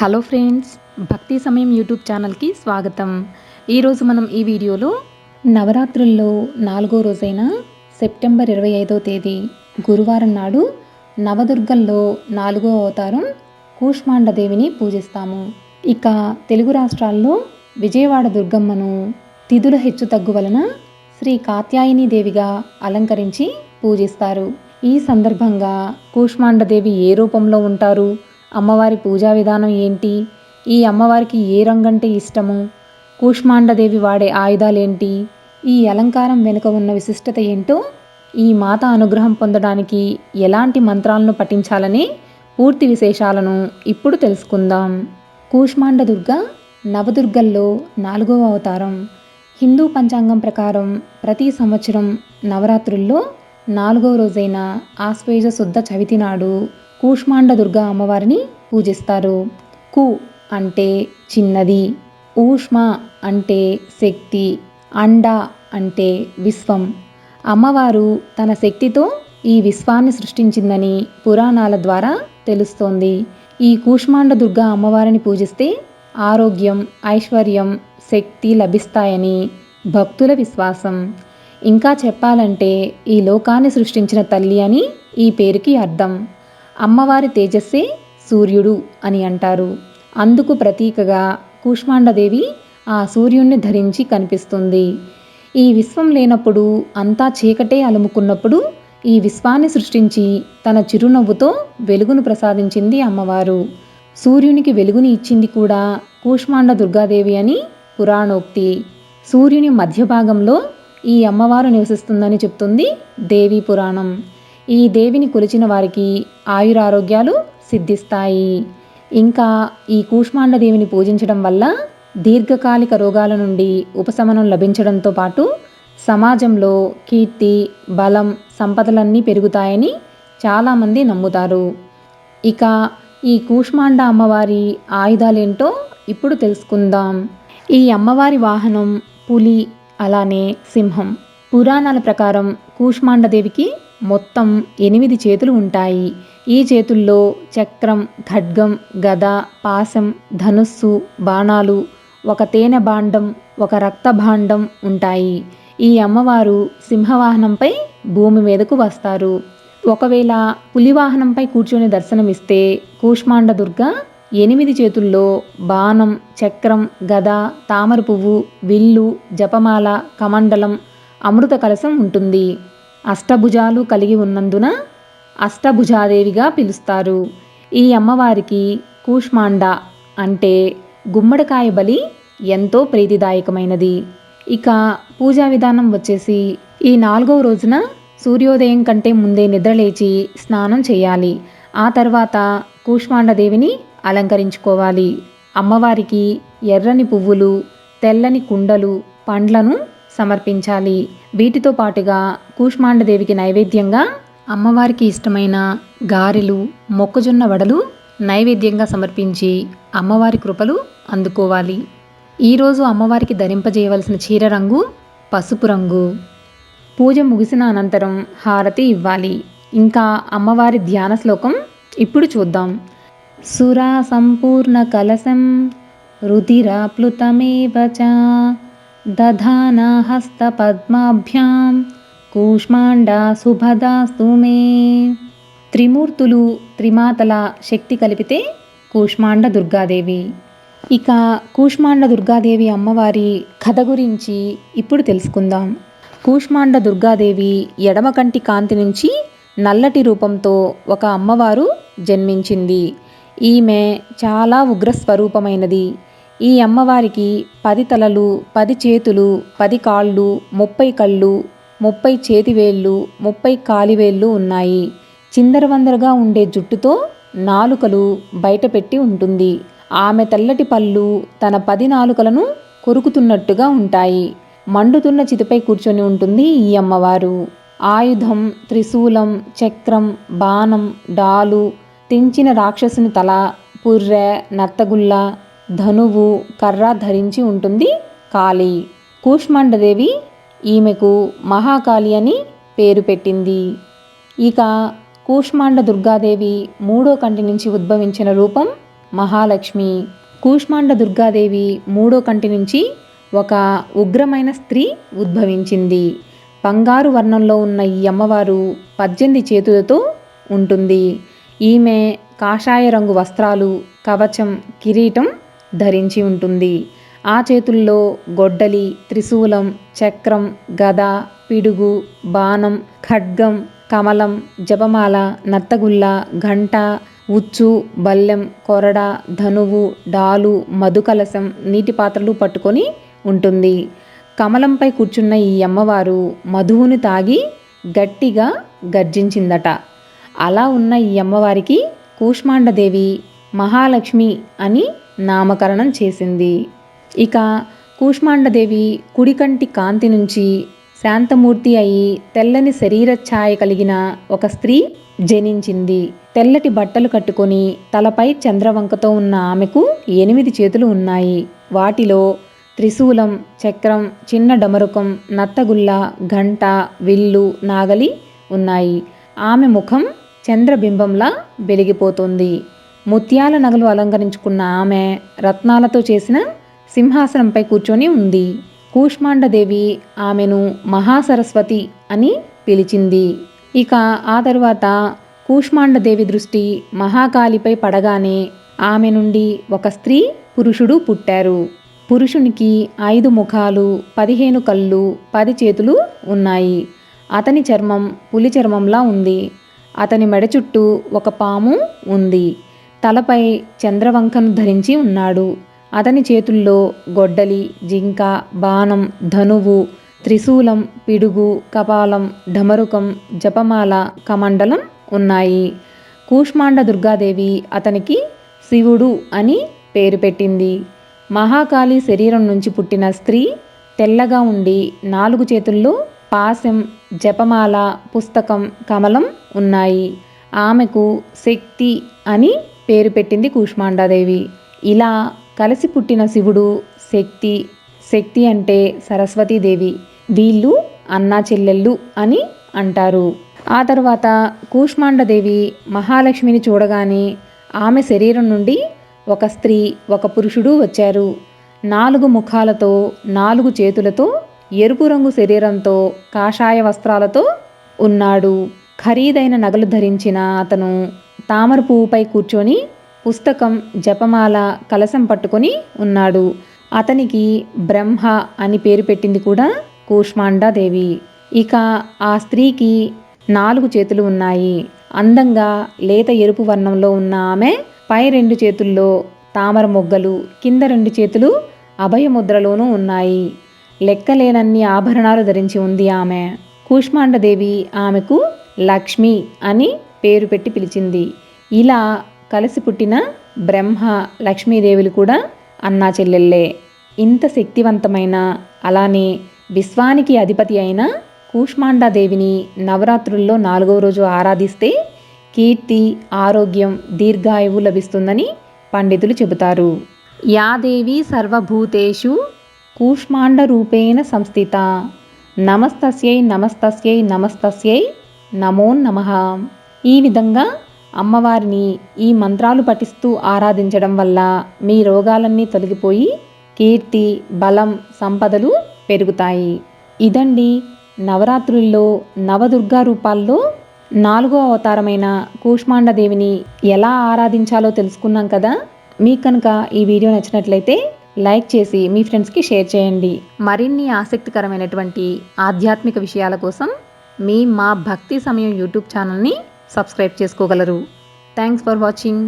Hello friends భక్తి సమయం YouTube ఛానల్కి స్వాగతం. ఈరోజు మనం ఈ వీడియోలో నవరాత్రుల్లో నాలుగో రోజైన సెప్టెంబర్ ఇరవై ఐదో తేదీ గురువారం నాడు నవదుర్గల్లో నాలుగో అవతారం కూష్మాండదేవిని పూజిస్తాము. ఇక తెలుగు రాష్ట్రాల్లో విజయవాడ దుర్గమ్మను తిథుల హెచ్చు తగ్గు వలన శ్రీ కాత్యాయని దేవిగా అలంకరించి పూజిస్తారు. ఈ సందర్భంగా కూష్మాండదేవి ఏ రూపంలో ఉంటారు? అమ్మవారి పూజా విధానం ఏంటి? ఈ అమ్మవారికి ఏ రంగంటే ఇష్టము? కూష్మాండదేవి వాడే ఆయుధాలేంటి? ఈ అలంకారం వెనుక ఉన్న విశిష్టత ఏంటో ఈ మాత అనుగ్రహం పొందడానికి ఎలాంటి మంత్రాలను పఠించాలని పూర్తి విశేషాలను ఇప్పుడు తెలుసుకుందాం. కూష్మాండ దుర్గ నవదుర్గల్లో నాలుగవ అవతారం. హిందూ పంచాంగం ప్రకారం ప్రతి సంవత్సరం నవరాత్రుల్లో నాలుగవ రోజైన ఆశ్వేజ శుద్ధ చవితి నాడు కూష్మాండ దుర్గా అమ్మవారిని పూజిస్తారు. కు అంటే చిన్నది ఊష్మ అంటే శక్తి అండ అంటే విశ్వం. అమ్మవారు తన శక్తితో ఈ విశ్వాన్ని సృష్టించిందని పురాణాల ద్వారా తెలుస్తోంది. ఈ కూష్మాండ దుర్గా అమ్మవారిని పూజిస్తే ఆరోగ్యం ఐశ్వర్యం శక్తి లభిస్తాయని భక్తుల విశ్వాసం. ఇంకా చెప్పాలంటే ఈ లోకాన్ని సృష్టించిన తల్లి అని ఈ పేరుకి అర్థం. అమ్మవారి తేజస్సే సూర్యుడు అని అంటారు. అందుకు ప్రతీకగా కూష్మాండదేవి ఆ సూర్యుణ్ణి ధరించి కనిపిస్తుంది. ఈ విశ్వం లేనప్పుడు అంతా చీకటే అలుముకున్నప్పుడు ఈ విశ్వాన్ని సృష్టించి తన చిరునవ్వుతో వెలుగును ప్రసాదించింది అమ్మవారు. సూర్యునికి వెలుగుని ఇచ్చింది కూడా కూష్మాండ దుర్గాదేవి అని పురాణోక్తి. సూర్యుని మధ్య భాగంలో ఈ అమ్మవారు నివసిస్తుందని చెప్తుంది దేవీ పురాణం. ఈ దేవిని కొలిచిన వారికి ఆయురారోగ్యాలు సిద్ధిస్తాయి. ఇంకా ఈ కూష్మాండ దేవిని పూజించడం వల్ల దీర్ఘకాలిక రోగాల నుండి ఉపశమనం లభించడంతో పాటు సమాజంలో కీర్తి బలం సంపదలన్నీ పెరుగుతాయని చాలామంది నమ్ముతారు. ఇక ఈ కూష్మాండ అమ్మవారి ఆయుధాలేంటో ఇప్పుడు తెలుసుకుందాం. ఈ అమ్మవారి వాహనం పులి అలానే సింహం. పురాణాల ప్రకారం కూష్మాండదేవికి మొత్తం ఎనిమిది చేతులు ఉంటాయి. ఈ చేతుల్లో చక్రం ఖడ్గం గద పాశం ధనుస్సు బాణాలు ఒక తేనె భాండం ఒక రక్త భాండం ఉంటాయి. ఈ అమ్మవారు సింహవాహనంపై భూమి మీదకు వస్తారు. ఒకవేళ పులివాహనంపై కూర్చొని దర్శనమిస్తే కూష్మాండ దుర్గ ఎనిమిది చేతుల్లో బాణం చక్రం గద తామర పువ్వు విల్లు జపమాల కమండలం అమృత కలసం ఉంటుంది. అష్టభుజాలు కలిగి ఉన్నందున అష్టభుజాదేవిగా పిలుస్తారు. ఈ అమ్మవారికి కూష్మాండ అంటే గుమ్మడికాయ బలి ఎంతో ప్రీతిదాయకమైనది. ఇక పూజా విధానం వచ్చేసి ఈ నాలుగవ రోజున సూర్యోదయం కంటే ముందే నిద్రలేచి స్నానం చేయాలి. ఆ తర్వాత కూష్మాండదేవిని అలంకరించుకోవాలి. అమ్మవారికి ఎర్రని పువ్వులు తెల్లని కుండలు పండ్లను సమర్పించాలి. వీటితో పాటుగా కూష్మాండదేవికి నైవేద్యంగా అమ్మవారికి ఇష్టమైన గారెలు మొక్కజొన్న వడలు నైవేద్యంగా సమర్పించి అమ్మవారి కృపలు అందుకోవాలి. ఈరోజు అమ్మవారికి ధరింపజేయవలసిన చీర రంగు పసుపు రంగు. పూజ ముగిసిన అనంతరం హారతి ఇవ్వాలి. ఇంకా అమ్మవారి ధ్యాన శ్లోకం ఇప్పుడు చూద్దాం. సురా సంపూర్ణ కలశం రుధిరాప్లుతమేవ దధానాహస్తపద్మాభ్యాం కూష్మాండా సుభదాస్తు మే. త్రిమూర్తులు త్రిమాతల శక్తి కలిపితే కూష్మాండ దుర్గాదేవి. ఇక కూష్మాండ దుర్గాదేవి అమ్మవారి కథ గురించి ఇప్పుడు తెలుసుకుందాం. కూష్మాండ దుర్గాదేవి ఎడమ కంటి కాంతి నుంచి నల్లటి రూపంతో ఒక అమ్మవారు జన్మించింది. ఈమె చాలా ఉగ్రస్వరూపమైనది. ఈ అమ్మవారికి పది తలలు పది చేతులు పది కాళ్ళు ముప్పై కళ్ళు ముప్పై చేతివేళ్ళు ముప్పై కాలివేళ్ళు ఉన్నాయి. చిందరవందరగా ఉండే జుట్టుతో నాలుకలు బయటపెట్టి ఉంటుంది. ఆమె తెల్లటి పళ్ళు తన పది నాలుకలను కొరుకుతున్నట్టుగా ఉంటాయి. మండుతున్న చితిపై కూర్చొని ఉంటుంది ఈ అమ్మవారు. ఆయుధం త్రిశూలం చక్రం బాణం డాలు తెంచిన రాక్షసుని తల పుర్రె నత్తగుల్ల ధనువు కర్ర ధరించి ఉంటుంది కాళి. కూష్మాండదేవి ఈమెకు మహాకాళి అని పేరు పెట్టింది. ఇక కూష్మాండ దుర్గాదేవి మూడో కంటి నుంచి ఉద్భవించిన రూపం మహాలక్ష్మి. కూష్మాండ దుర్గాదేవి మూడో కంటి నుంచి ఒక ఉగ్రమైన స్త్రీ ఉద్భవించింది. బంగారు వర్ణంలో ఉన్న ఈ అమ్మవారు పద్దెనిమిది చేతులతో ఉంటుంది. ఈమె కాషాయ రంగు వస్త్రాలు కవచం కిరీటం ధరించి ఉంటుంది. ఆ చేతుల్లో గొడ్డలి త్రిశూలం చక్రం గద పిడుగు బాణం ఖడ్గం కమలం జపమాల నత్తగుల్ల ఘంట ఉచ్చు బల్లెం కొరడ ధనువు డాలు మధుకలశం నీటి పాత్రలు పట్టుకొని ఉంటుంది. కమలంపై కూర్చున్న ఈ అమ్మవారు మధువును తాగి గట్టిగా గర్జించిందట. అలా ఉన్న ఈ అమ్మవారికి కూష్మాండదేవి మహాలక్ష్మి అని నామకరణం చేసింది. ఇక కూష్మాండదేవి కుడికంటి కాంతి నుంచి శాంతమూర్తి అయి తెల్లని శరీర ఛాయ కలిగిన ఒక స్త్రీ జనించింది. తెల్లటి బట్టలు కట్టుకొని తలపై చంద్రవంకతో ఉన్న ఆమెకు ఎనిమిది చేతులు ఉన్నాయి. వాటిలో త్రిశూలం చక్రం చిన్న డమరుకం నత్తగుల్ల ఘంట విల్లు నాగలి ఉన్నాయి. ఆమె ముఖం చంద్రబింబంలా వెలిగిపోతుంది. ముత్యాల నగలు అలంకరించుకున్న ఆమె రత్నాలతో చేసిన సింహాసనంపై కూర్చొని ఉంది. కూష్మాండదేవి ఆమెను మహాసరస్వతి అని పిలిచింది. ఇక ఆ తరువాత కూష్మాండదేవి దృష్టి మహాకాళిపై పడగానే ఆమె నుండి ఒక స్త్రీ పురుషుడు పుట్టారు. పురుషునికి ఐదు ముఖాలు పదిహేను కళ్ళు పది చేతులు ఉన్నాయి. అతని చర్మం పులి చర్మంలా ఉంది. అతని మెడ చుట్టూ ఒక పాము ఉంది. తలపై చంద్రవంకను ధరించి ఉన్నాడు. అతని చేతుల్లో గొడ్డలి జింక బాణం ధనువు త్రిశూలం పిడుగు కపాలం ఢమరుకం జపమాల కమండలం ఉన్నాయి. కూష్మాండ దుర్గాదేవి అతనికి శివుడు అని పేరు పెట్టింది. మహాకాళి శరీరం నుంచి పుట్టిన స్త్రీ తెల్లగా ఉండి నాలుగు చేతుల్లో పాశం జపమాల పుస్తకం కమలం ఉన్నాయి. ఆమెకు శక్తి అని పేరు పెట్టింది కూష్మాండాదేవి. ఇలా కలిసి పుట్టిన శివుడు శక్తి శక్తి అంటే సరస్వతీదేవి. వీళ్ళు అన్నా చెల్లెళ్ళు అని అంటారు. ఆ తర్వాత కూష్మాండదేవి మహాలక్ష్మిని చూడగానే ఆమె శరీరం నుండి ఒక స్త్రీ ఒక పురుషుడు వచ్చారు. నాలుగు ముఖాలతో నాలుగు చేతులతో ఎరుపు రంగు శరీరంతో కాషాయ వస్త్రాలతో ఉన్నాడు. ఖరీదైన నగలు ధరించిన అతను తామర పువ్వుపై కూర్చొని పుస్తకం జపమాల కలశం పట్టుకొని ఉన్నాడు. అతనికి బ్రహ్మ అని పేరు పెట్టింది కూడా కూష్మాండాదేవి. ఇక ఆ స్త్రీకి నాలుగు చేతులు ఉన్నాయి. అందంగా లేత ఎరుపు వర్ణంలో ఉన్న ఆమె పై రెండు చేతుల్లో తామర మొగ్గలు కింద రెండు చేతులు అభయముద్రలోనూ ఉన్నాయి. లెక్కలేనన్ని ఆభరణాలు ధరించి ఉంది ఆమె. కూష్మాండదేవి ఆమెకు లక్ష్మి అని పేరు పెట్టి పిలిచింది. ఇలా కలిసి పుట్టిన బ్రహ్మ లక్ష్మీదేవులు కూడా అన్నా చెల్లెళ్ళే. ఇంత శక్తివంతమైన అలానే విశ్వానికి అధిపతి అయిన కూష్మాండాదేవిని నవరాత్రుల్లో నాలుగవ రోజు ఆరాధిస్తే కీర్తి ఆరోగ్యం దీర్ఘాయువు లభిస్తుందని పండితులు చెబుతారు. యాదేవి సర్వభూతేషు కూష్మాండ రూపేణ సంస్థిత. నమస్తస్యై నమస్తస్యై నమస్తస్యై నమో నమ. ఈ విధంగా అమ్మవారిని ఈ మంత్రాలు పఠిస్తూ ఆరాధించడం వల్ల మీ రోగాలన్నీ తొలగిపోయి కీర్తి బలం సంపదలు పెరుగుతాయి. ఇదండి నవరాత్రుల్లో నవదుర్గా రూపాల్లో నాలుగో అవతారమైన కూష్మాండదేవిని ఎలా ఆరాధించాలో తెలుసుకున్నాం కదా? మీకు కనుక ఈ వీడియో నచ్చినట్లయితే లైక్ చేసి మీ ఫ్రెండ్స్కి షేర్ చేయండి. మరిన్ని ఆసక్తికరమైనటువంటి ఆధ్యాత్మిక విషయాల కోసం మీ మా భక్తి సమయం యూట్యూబ్ ఛానల్ని సబ్స్క్రైబ్ చేసుకోగలరు. Thanks for watching